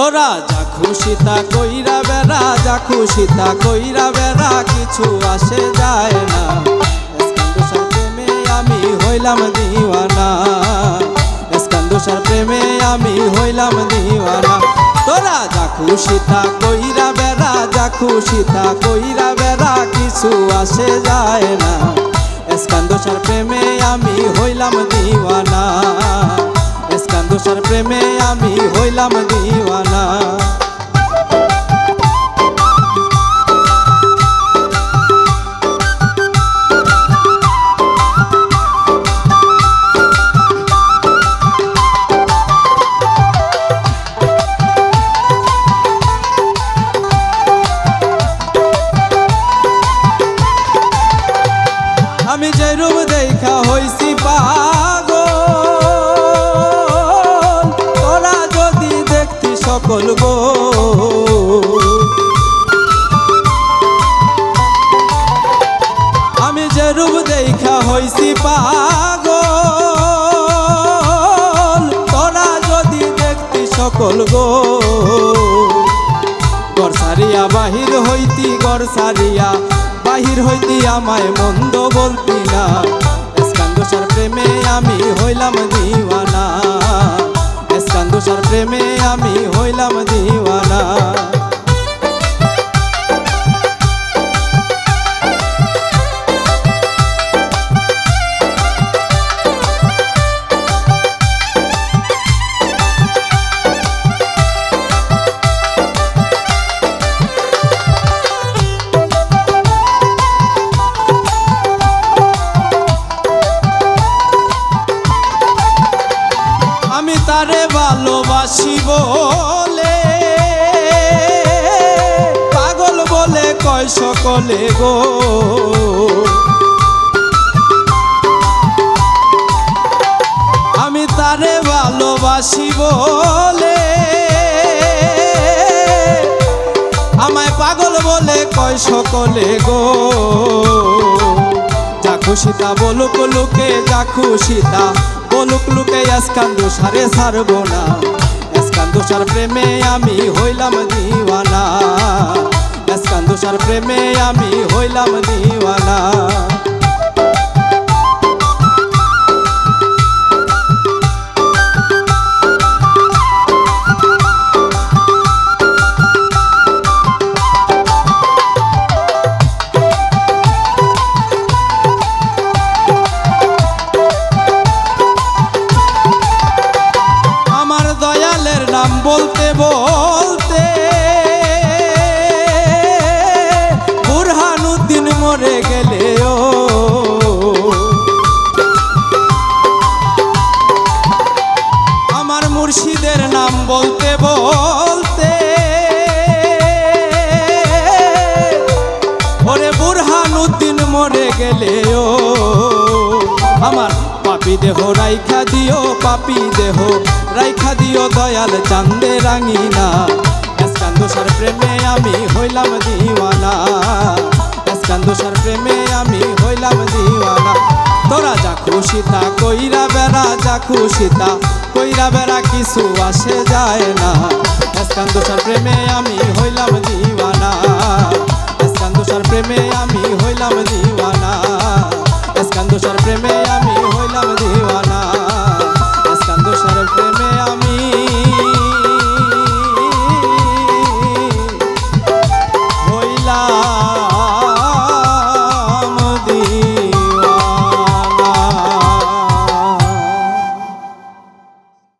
তোরা যা খুশি তা কইরা বেড়া, যা খুশি তা কইরা বেড়া, কিছু আসে যায় না। প্রেমে আমি হইলাম দিওয়ানা। এসকান্দুসার প্রেমে আমি হইলাম দিওয়ানা। তোরা যা খুশি তা কইরা বেড়া, যা খুশি তা কইরা বেড়া, কিছু আসে যায় না। এসকান্দুসার প্রেমে আমি হইলাম দিওয়ানা। এসকান্দুসার প্রেমে আমি হইলাম দিওয়ানা আমি যে রূপ দেখা হইছি পাগল সকল গো। আমি যে রূপ দেখা হইছি পাগল, তোরা যদি দেখতি সকল গো। গর সারিয়া বাহির হইতি গর সারিয়া বাহির হইতি, আমায় মন্দ বলতি না। প্রেমে আমি হইলাম দিওয়ানা। তারে ভালোবাসি বলে। পাগল বলে কয় সকলে গো। আমি তারে ভালোবাসি বলে। আমায় পাগল বলে কয় সকলে গো। যা খুশিতা বলুক, লুকে যা খুশিতা বলুক লুকে এসকান্দু সারে সারবো না। এসকান্দু সার প্রেমে আমি হইলাম দিওয়ানা। এসকান্দু সার প্রেমে আমি হইলাম দিওয়ানা। মরে ও আমার মুর্শিদের নাম বলতে বলতে। ওরে বুরহানুদ্দিন মরে ও আমার পাপি দেহ রাইখা দিও, পাপি দেহ রাইখা দিও, দয়াল চান্দে রাঙিনা। এসকান্দোসার প্রেমে আমি হইলাম দিওয়ানা। চান্দুসার প্রেমে আমি হইলাম দিওয়ানা। তোরা যা খুশিতা কইরা বেড়া, যা খুশিতা কইরা বেড়া, কিছু আসে যায় না। চান্দুসার প্রেমে আমি হইলাম দিওয়ানা। চান্দুসার প্রেমে আমি হইলাম দিওয়ানা। চান্দুসার প্রেমে আমি হইলাম দিওয়ানা। চান্দুসার প্রেমে আমি হইলাম